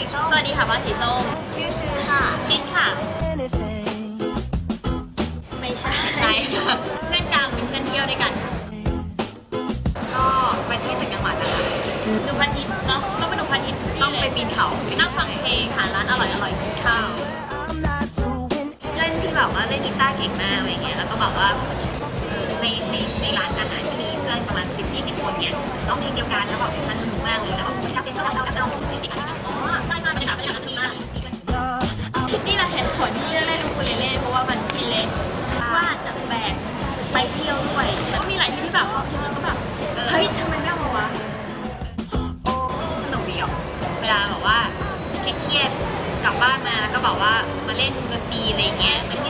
สีส้มสวัสดีค่ะบ้านสีส้มชื่อชื่อค่ะชิดค่ะ ไม่ใช่ใช่ค่ะเพื่อนกลางเป็นเพื่อนเที่ยวด้วยกัน ก็ไปเที่ยวต่างจังหวัดนะคะดูพระอาทิตย์เนาะต้องไปดูพระอาทิตย์ทุกที่ต้องเลไปยปีนเขานั่งฟังเพลงหาร้านอร่อยอร่อยๆกินข้าวเพื่อนที่แบบว่าเล่นกีตาร์เก่งมากอะไรเงี้ยแล้วก็แบบว่าเออในในในร้านอาหารที่มีเพื่อนประมาณ10 20คนเนี่ยร้องเพลงเดียวกันแล้วแบบมันสนุกมากเลยแล้วแบบไม่รับเป็นเราเราเราเพลงเดียวกันอ๋อใช่ใช่เป็น คูเลเล่เพราะว่ามันที่เล่นว่าจะแบกไปเที่ยวด้วยแต่ก็มีหลายที่ที่แบบพอเที่ยวแล้วก็แบบเฮ้ยทำไมไม่เอามาวะสนุกดีอะเวลาแบบว่าเครียดๆกลับบ้านมาแล้วก็แบบว่ามาเล่นดนตรีอะไรเงี้ยมาเที่ยวแล้วเล่นเกมก็เล่น